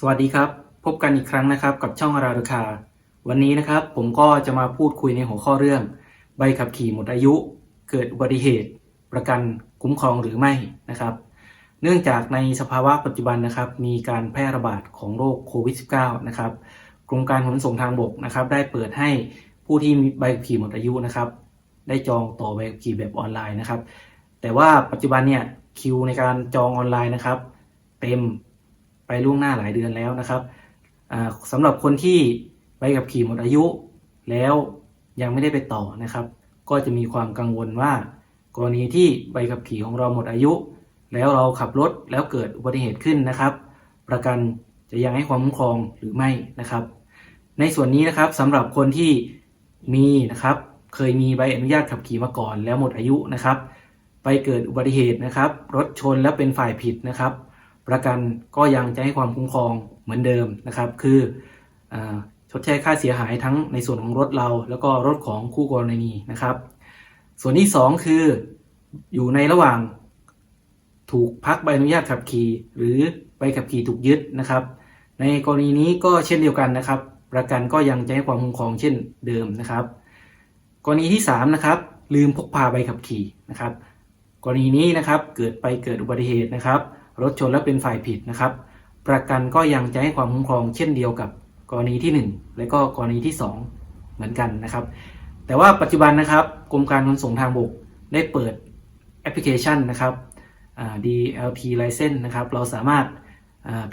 สวัสดีครับ พบกันอีกครั้งนะครับ กับช่องอาราราคา วันนี้นะครับ ผมก็จะมาพูดคุยในหัวข้อเรื่อง ใบขับขี่หมดอายุ เกิดอุบัติเหตุ ประกันคุ้มครองหรือไม่นะครับ เนื่องจากในสภาวะปัจจุบันนะครับ มีการแพร่ระบาดของโรคโควิด -19 นะครับกรมการขนส่งทางบกนะครับ ได้เปิดให้ผู้ที่มีใบขับขี่หมดอายุนะครับ ได้จองต่อใบขับขี่แบบออนไลน์นะครับ แต่ว่าปัจจุบันเนี่ยคิวในการจองออนไลน์นะครับ เต็ม ไปล่วงหน้าหลายเดือนแล้วนะครับอ่าสำหรับคนที่ใบขับขี่หมดอายุ แล้วยังไม่ได้ไปต่อนะครับ ก็จะมีความกังวลว่า กรณีที่ใบขับขี่ของเราหมดอายุ แล้วเราขับรถแล้วเกิดอุบัติเหตุขึ้นนะครับ ประกันจะยังให้ความคุ้มครองหรือไม่นะครับ ในส่วนนี้นะครับสำหรับคนที่มีนะครับเคยมีใบอนุญาตขับขี่มาก่อนแล้วหมดอายุนะครับ ไปเกิดอุบัติเหตุนะครับ รถชนแล้วเป็นฝ่ายผิดนะครับ ประกันก็ยังจะให้ความคุ้มครองเหมือนเดิมนะครับ คืออชดใช้ค่าเสียหายทั้งในส่วนของรถเรา แล้วก็รถของคู่กรณีนะครับ ส่วนที่สองคืออยู่ในระหว่างถูกพักใบอนุญาตขับขี่หรือใบขับขี่ถูกยึดนะครับ ในกรณีนี้ก็เช่นเดียวกันนะครับ ประกันก็ยังจะให้ความคุ้มครองเช่นเดิมนะครับ กรณีที่3นะครับลืมพกพาใบขับขี่นะครับ กรณีนี้นะครับเกิดไปเกิดอุบัติเหตุนะครับ รถชนแล้วเป็นฝ่ายผิดนะครับ ประกันก็ยังจะให้ความคุ้มครองเช่นเดียวกับกรณีที่ 1 และก็กรณีที่ 2 เหมือนกันนะครับ แต่ว่าปัจจุบันนะครับกรมการขนส่งทางบกได้เปิดแอปพลิเคชันนะครับ DLT license นะครับ เราสามารถ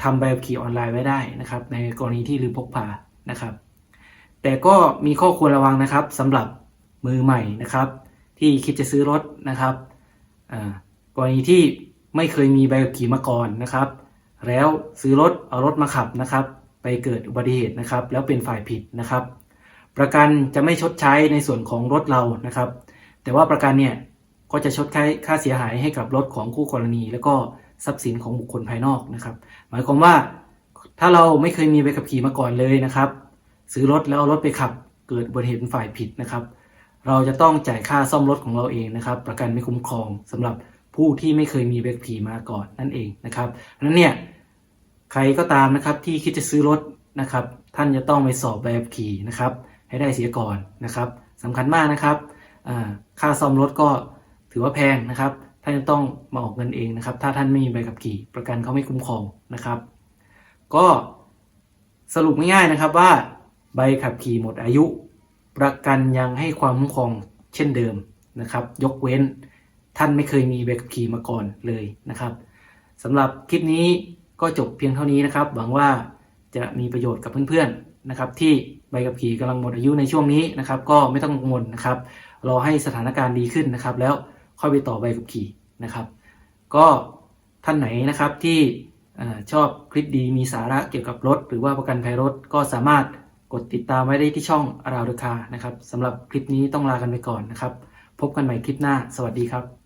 ทำใบขับขี่ออนไลน์ไว้ได้นะครับ ในกรณีที่ลืมพกพานะครับ แต่ก็มีข้อควรระวังนะครับสำหรับมือใหม่นะครับ ที่คิดจะซื้อรถนะครับกรณีที่ ไม่เคยมีใบขับขี่มาก่อนนะครับ แล้วซื้อรถเอารถมาขับนะครับ ไปเกิดอุบัติเหตุนะครับ แล้วเป็นฝ่ายผิดนะครับ ประกันจะไม่ชดใช้ในส่วนของรถเรานะครับ แต่ว่าประกันเนี่ยก็จะชดใช้ค่าเสียหายให้กับรถของคู่กรณี แล้วก็ทรัพย์สินของบุคคลภายนอกนะครับ หมายความว่าถ้าเราไม่เคยมีใบขับขี่มาก่อนเลยนะครับ ซื้อรถแล้วเอารถไปขับ เกิดอุบัติเหตุเป็นฝ่ายผิดนะครับ เราจะต้องจ่ายค่าซ่อมรถของเราเองนะครับ ประกันไม่คุ้มครองสำหรับ ผู้ที่ไม่เคยมีใบขับขี่มาก่อนนั่นเองนะครับนั้นเนี่ยใครก็ตามนะครับที่คิดจะซื้อรถนะครับ ท่านจะต้องไปสอบใบขับขี่นะครับ ให้ได้เสียก่อนนะครับสำคัญมากนะครับค่าซ่อมรถก็ถือว่าแพงนะครับ ท่านจะต้องมาออกเงินเองนะครับ ถ้าท่านไม่มีใบขับขี่ ประกันเขาไม่คุ้มครองนะครับ ก็สรุปง่ายๆนะครับว่าใบขับขี่หมดอายุ ประกันยังให้ความคุ้มครองเช่นเดิมนะครับ ยกเว้น ท่านไม่เคยมีใบขับขี่มาก่อนเลยนะครับสำหรับคลิปนี้ก็จบเพียงเท่านี้นะครับ หวังว่าจะมีประโยชน์กับเพื่อนๆนะครับ ที่ใบขับขี่กำลังหมดอายุในช่วงนี้นะครับ ก็ไม่ต้องกังวลนะครับ รอให้สถานการณ์ดีขึ้นนะครับ แล้วค่อยไปต่อใบขับขี่นะครับ ก็ท่านไหนนะครับที่ชอบคลิปดีมีสาระเกี่ยวกับรถ หรือว่าประกันภัยรถก็สามารถกดติดตามไว้ได้ที่ช่องอาราวเดคานะครับสำหรับคลิปนี้ต้องลากันไปก่อนนะครับ พบกันใหม่คลิปหน้า สวัสดีครับ